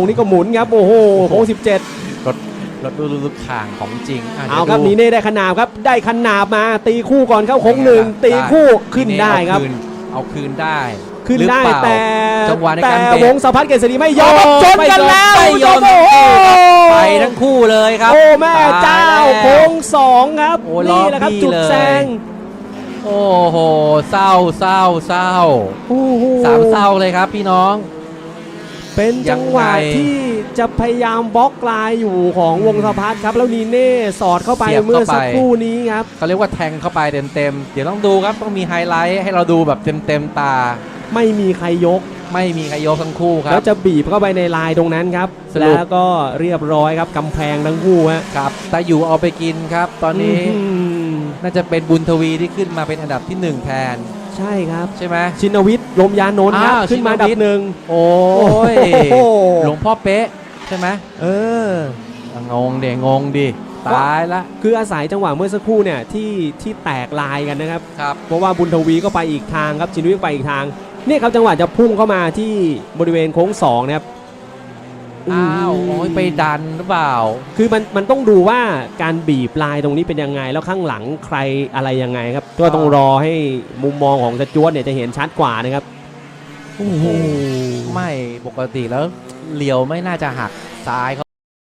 รงนี้ก็หมุนครับ โอ้โหโค้ง17รถรถดูลุกข่างของจริงะเอาดี๋ยวครับดูนีเน่ได้ขนาบครับ ได้ขนาบมาตีคู่ก่อนเข้าโค้งหนึ่งตีคู่ขึ้นได้ครับ เอาคืนได้ขึ้นหรือได้เปล่าแต่จังหวะในแต่การเบรกวงสะพัดเกษรีไม่ยอมโอ้ชนกันแล้วไม่ยอมคุณผู้ชโอ้โหไปทั้งคู่เลยครับ โอ้แม่เจ้าตยแล้วโค้งสองครับโอ้นี่แหละครับรอบบี้จุดเลยแซงโอ้โหเศร้าเศร้าเศร้าโอ้โหสามเศร้าเลยครับพี่น้อง เป็นจังหวะยังไงที่จะพยายามบล็อกลายอยู่ของวงสะพัดครับ แล้วนีเน่สอดเข้าไปเสียบเมื่อเข้าไปสักครู่นี้ครับเขาเรียกว่าแทงเข้าไปเต็มๆเดี๋ยวต้องดูครับต้องมีไฮไลท์ให้เราดูแบบเต็มๆตา ไม่มีใครยก ไม่มีใครยกทั้งคู่คแล้รัวบจะบีบเข้าไปในลายตรงนั้นครับสรุปแล้วก็เรียบร้อยครับกำแพงทั้งคู่ฮะครับแต่อยู่เอาไปกินครับ ตอนนี้อื้อหือน่าจะเป็นบุญทวีที่ขึ้นมาเป็นอันดับที่หนึ่งแทน ใช่ครับ ใช่ไหม ชินวิทย์ลมยานนท์ครับอ้าวขึ้นมาอันดัชินวิบทย์หนึ่ง โอ้ยโอ้โห หลวงพ่อเป๊ะใช่ไหมเออ งงเดงงดิตายละคืออาศัยจังหวะเมื่อสักครู่เนี่ยที่ที่แตกลายกันนะครับ ครับ เพราะว่าบุญทวีก็ไปอีกทางครับชินวิทย์ก็ไปอีกทางเนี่ยครับจังหวะจะพุ่งเข้ามาที่บริเวณโค้งสองนะครับ อ้าวโอ้ยไปดันหรือเปล่า คือมันมันต้องดูว่าการบีบลายตรงนี้เป็นยังไงแล้วข้างหลังใครอะไรยังไงครับ ก็ต้องรอให้มุมมองของสจวตเนี่ยจะเห็นชัดกว่านะครับโอ้โหไม่ปกติแล้วเลียวไม่น่าจะหักซ้ายเขา